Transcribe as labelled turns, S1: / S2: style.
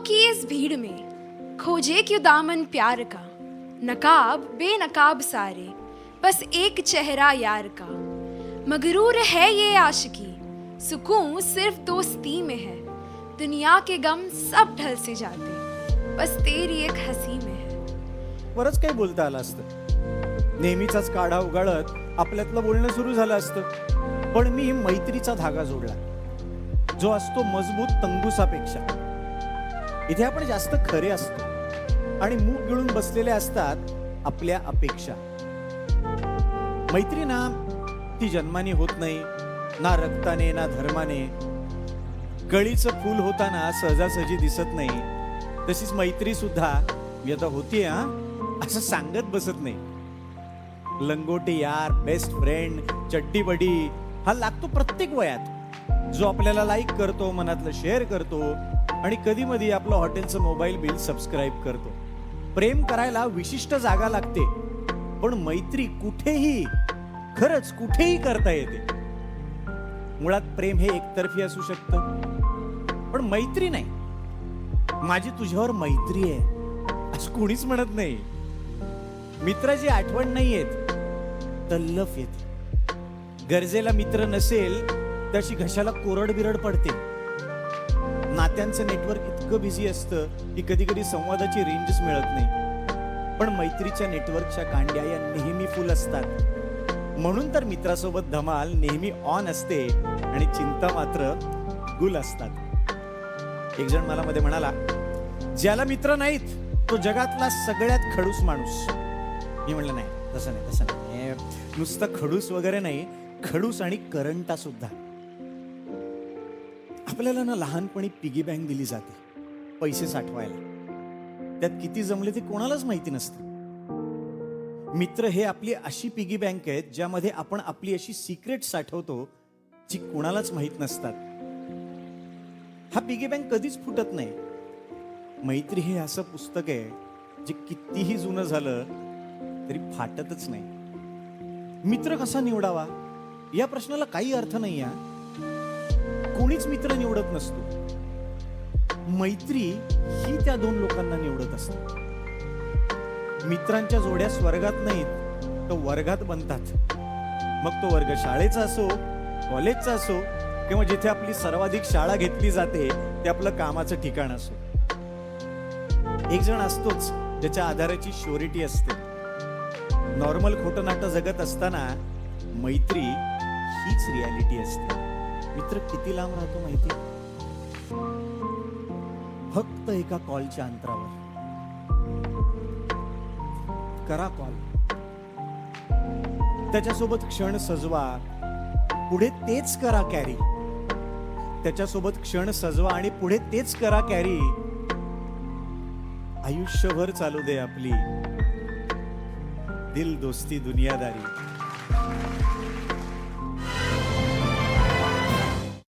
S1: की इस भीड़ में? खोजे क्यों दामन प्यार का? नकाब बेनकाब सारे बस एक चेहरा यार का। मगरूर है ये आशिकी सुकून सिर्फ दोस्ती में है। दुनिया के गम सब ढल से जाते बस तेरी एक हसी में है।
S2: बरंच काही बोलता आलं असतं. नेहमीचाच काढा उगाळत आपल्यातलं बोलणं सुरू झालं असतं. पण मी मैत्रीचा धागा जोडला. जो असतो मजबूत तंगुसापेक्षा. इथे आपण जास्त खरे असतो आणि मूग गिळून बसलेले असतात आपल्या अपेक्षा. मैत्री ना ती जन्माने होत नाही ना रक्ताने ना धर्माने. कळीचं फूल होताना सहजासहजी दिसत नाही तशीच मैत्री सुद्धा मी आता होती हा? असं सांगत बसत नाही. लंगोटी यार बेस्ट फ्रेंड चड्डी बडी हा लागतो प्रत्येक वयात. जो आपल्याला लाईक करतो मनातलं शेअर करतो आणि कधी मधी आपलं हॉटेलचं मोबाईल बिल सबस्क्राईब करतो. प्रेम करायला विशिष्ट जागा लागते पण मैत्री कुठेही खरंच कुठेही करता येते. मुळात प्रेम हे एकतर्फी असू शकतं पण मैत्री नाही. माझी तुझ्यावर मैत्री आहे असं कोणीच म्हणत नाही. मित्राची आठवण नाही येत तल्लफ येते. गरजेला मित्र नसेल तशी घशाला कोरड बिरड पडते. नात्यांचं नेटवर्क इतकं बिझी असतं की कधी कधी संवादाची रेंजच मिळत नाही. पण मैत्रीच्या नेटवर्कच्या कांड्या या नेहमी फुल असतात. म्हणून तर मित्रासोबत धमाल नेहमी ऑन असते आणि चिंता मात्र गुल असतात. एक जण मला मध्ये म्हणाला ज्याला मित्र नाहीत तो जगातला सगळ्यात खडूस माणूस. मी म्हणलं नाही तसं नाही तसं नाही. नुसतं खडूस वगैरे नाही खडूस आणि करंटा सुद्धा. आपल्याला ना लहानपणी पिगी बँक दिली जाते पैसे साठवायला. त्यात किती जमले ते कोणालाच माहिती नसतं. मित्र हे आपली अशी पिगी बँक आहेत ज्यामध्ये आपण आपली अशी सिक्रेट साठवतो जी कोणालाच माहीत नसतात. हा पिगी बँक कधीच फुटत नाही. मैत्री हे असं पुस्तक आहे जे कितीही जुनं झालं तरी फाटतच नाही. मित्र कसा निवडावा? या प्रश्नाला काही अर्थ नाही आहे कोणीच मित्र निवडत नसतो. मैत्री ही त्या दोन लोकांना निवडत असते. मित्रांच्या जोड्या स्वर्गात नाहीत तर वर्गात बनतात. मग तो वर्ग शाळेचा असो कॉलेजचा असो किंवा जिथे आपली सर्वाधिक शाळा घेतली जाते ते आपलं कामाचं ठिकाण असो. एक जण असतोच ज्याच्या आधाराची श्योरिटी असते. नॉर्मल खोटं नाटं जगत असताना मैत्री हीच रियालिटी असते. मित्र किती लांब राहतो माहिती फक्त एका कॉलच्या अंतरावर. करा कॉल. त्याच्यासोबत क्षण सजवा. पुढे तेच करा कॅरी त्याच्यासोबत क्षण सजवा आणि पुढे तेच करा कॅरी आयुष्यभर चालू दे आपली. दिल दोस्ती दुनियादारी.